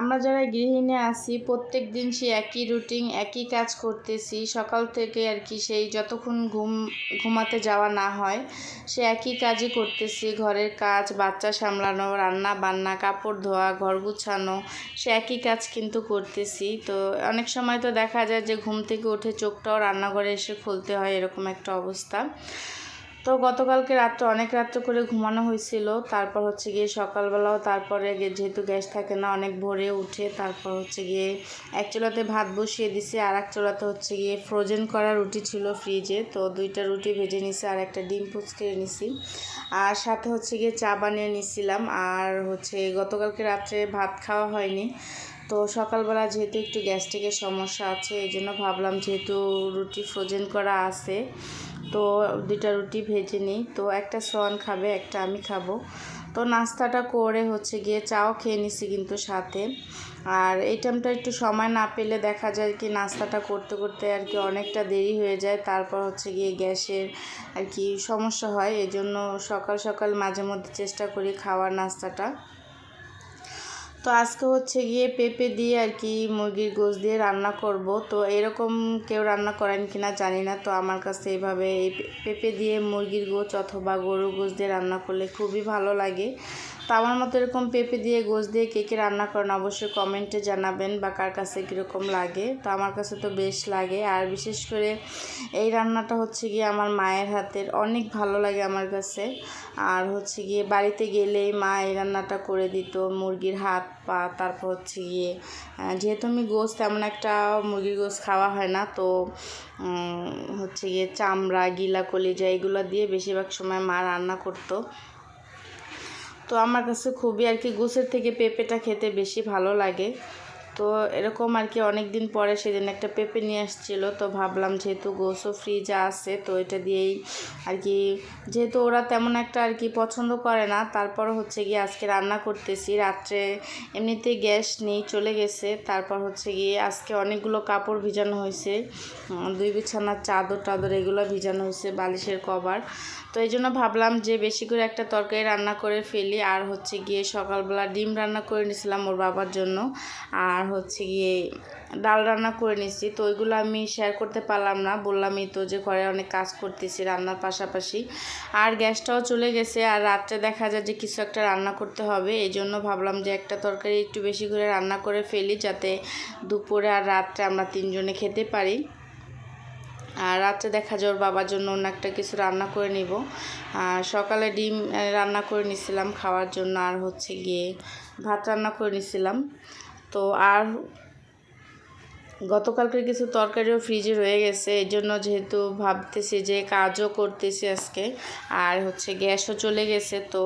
আমরা যারা গৃহিণী আছি, প্রত্যেক দিন সে একই রুটিন একই কাজ করতেছি। সকাল থেকে আর কি সেই যতক্ষণ ঘুম, ঘুমাতে যাওয়া না হয় সে একই কাজই করতেছি। ঘরের কাজ, বাচ্চা সামলানো, রান্না বান্না, কাপড় ধোয়া, ঘর গুছানো সে একই কাজ কিন্তু করতেছি। তো অনেক সময় তো দেখা যায় যে ঘুম থেকে উঠে চোখটাও রান্নাঘরে এসে খুলতে হয়, এরকম একটা অবস্থা। তো গতকালকে রাত্রে অনেক রাত্রে করে ঘুমানো হয়েছিল। তারপর হচ্ছে গিয়ে সকালবেলাও তারপরে যেহেতু গ্যাস থাকে না, অনেক ভোরে উঠে তারপর হচ্ছে গিয়ে এক চোলাতে ভাত বসিয়ে দিছি, আর এক চুলাতে হচ্ছে গিয়ে ফ্রোজেন করা রুটি ছিল ফ্রিজে তো দুইটা রুটি ভেজে নিছি আর একটা ডিম পুচকে নিছি আর সাথে হচ্ছে গিয়ে চা বানিয়ে নিছিলাম, আর হচ্ছে গতকালকে রাত্রে ভাত খাওয়া হয়নি। তো সকালবেলা যেহেতু একটু গ্যাস্ট্রিকের সমস্যা আছে, এই জন্য ভাবলাম যেহেতু রুটি ফ্রোজেন করা আছে তো দুইটা রুটি ভেজে নিই। তো একটা সোয়ান খাবে, একটা আমি খাব। তো নাস্তাটা করে হচ্ছে গিয়ে চাও খেয়ে নিছি কিন্তু সাথে। আর এই টাইমটা একটু সময় না পেলে দেখা যায় কি নাস্তাটা করতে করতে আর কি অনেকটা দেরি হয়ে যায়। তারপর হচ্ছে গিয়ে গ্যাসের আর কি সমস্যা হয়। এই জন্য সকাল সকাল মাঝে মধ্যে চেষ্টা করি খাওয়ার নাস্তাটা। তো আজকে হচ্ছে গিয়ে পেঁপে দিয়ে আর কি মুরগির গোশ দিয়ে রান্না করব। তো এরকম কেউ রান্না করেন কি না জানি না। তো আমার কাছে এইভাবে এই পেঁপে দিয়ে মুরগির গোছ অথবা গরুর গোশ দিয়ে রান্না করলে খুবই ভালো লাগে। তো আমার মতো এরকম পেঁপে দিয়ে গোছ দিয়ে কে কে রান্না করেন অবশ্যই কমেন্টে জানাবেন বা কার কাছে কীরকম লাগে। তো আমার কাছে তো বেশ লাগে। আর বিশেষ করে এই রান্নাটা হচ্ছে গিয়ে আমার মায়ের হাতের অনেক ভালো লাগে আমার কাছে। আর হচ্ছে গিয়ে বাড়িতে গেলেই মা এই রান্নাটা করে দিত মুরগির হাত পা, তারপর হচ্ছে গিয়ে যেহেতু আমি গোস তেমন একটা মুরগির গোস খাওয়া হয় না, তো হচ্ছে গিয়ে চামড়া, গিলা, কলিজা এগুলো দিয়ে বেশিরভাগ সময় মা রান্না করতো। তো আমার কাছে খুবই আর কি গোসের থেকে পেঁপেটা খেতে বেশি ভালো লাগে। তো এরকম আর কি অনেক দিন পরে সেদিন একটা পেঁপে নিয়ে আসছিল, তো ভাবলাম যেহেতু গোসও ফ্রিজে আছে, তো এটা দিয়েই আর কি, যেহেতু ওরা তেমন একটা আর কি পছন্দ করে না, তারপর হচ্ছে গিয়ে আজকে রান্না করতেছি। রাত্রে এমনিতে গ্যাস নেই, চলে গেছে, তারপর হচ্ছে গিয়ে আজকে অনেকগুলো কাপড় ভিজানো হয়েছে দুই বিছানার চাদর টাদর এগুলো ভিজানো হয়েছে, বালিশের কভার। তো এই জন্য ভাবলাম যে বেশি করে একটা তরকারি রান্না করে ফেলি। আর হচ্ছে গিয়ে সকালবেলা ডিম রান্না করে নিয়েছিলাম ওর বাবার জন্য। আর হচ্ছে গিয়ে ডাল রান্না করে নিয়েছি। তো ওইগুলো আমি শেয়ার করতে পারলাম না। বললামই তো যে ঘরে অনেক কাজ করতেছি রান্নার পাশাপাশি। আর গ্যাসটাও চলে গেছে। আর রাত্রে দেখা যায় যে কিছু একটা রান্না করতে হবে। এই জন্য ভাবলাম যে একটা তরকারি একটু বেশি করে রান্না করে ফেলি যাতে দুপুরে আর রাত্রে আমরা তিনজনে খেতে পারি। আর রাত্রে দেখা যায় ওর বাবার জন্য অন্য একটা কিছু রান্না করে নিব। আর সকালে ডিম রান্না করে নিছিলাম খাওয়ার জন্য। আর হচ্ছে গিয়ে ভাত রান্না করে নিছিলাম। তো আর গতকালকের কিছু তরকারিও ফ্রিজে রয়ে গেছে, এই জন্য যেহেতু ভাবতেছি যে কাজও করতেছি আজকে, আর হচ্ছে গ্যাসও চলে গেছে, তো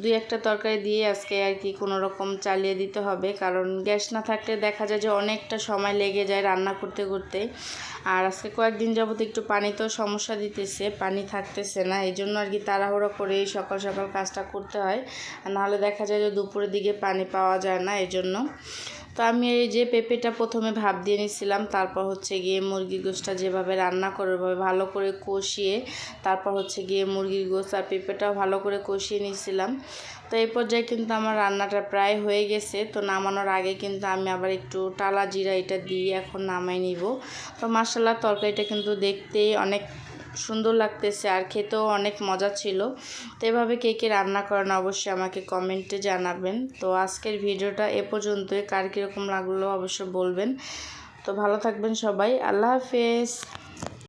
দুই একটা তরকারি দিয়ে আজকে আর কি কোনো রকম চালিয়ে দিতে হবে, কারণ গ্যাস না থাকলে দেখা যায় যে অনেকটা সময় লেগে যায় রান্না করতে করতে। আর আজকে কয়েকদিন যাবত একটু পানি তো সমস্যা দিতেছে, পানি থাকতেছে না, এই জন্য আর কি তাড়াহুড়ো করে সকাল সকাল কাজটা করতে হয়। নাহলে দেখা যায় যে দুপুরের দিকে পানি পাওয়া যায় না, এই জন্য। তো আমি এই যে পেঁপেটা প্রথমে ভাব দিয়ে নিছিলাম, তারপর হচ্ছে গিয়ে মুরগির গোশটা যেভাবে রান্না করে ওভাবে ভালো করে কষিয়ে, তারপর হচ্ছে গিয়ে মুরগির গোশ আর পেঁপেটাও ভালো করে কষিয়ে নিয়েছিলাম তো এই পর্যায়ে কিন্তু আমার রান্নাটা প্রায় হয়ে গেছে। তো নামানোর আগে কিন্তু আমি আবার একটু টালা জিরা এটা দিয়ে এখন নামাই নিব। তো মাসাল্লাহ তরকারিটা কিন্তু দেখতেই অনেক সুন্দর লাগতেছে আর খেতেও অনেক মজা ছিল। তো এভাবে কে কে রান্না করেন অবশ্যই আমাকে কমেন্টে জানাবেন। তো আজকের ভিডিওটা এ পর্যন্তই। কার কীরকম লাগল অবশ্যই বলবেন। তো ভালো থাকবেন সবাই। আল্লাহ হাফেজ।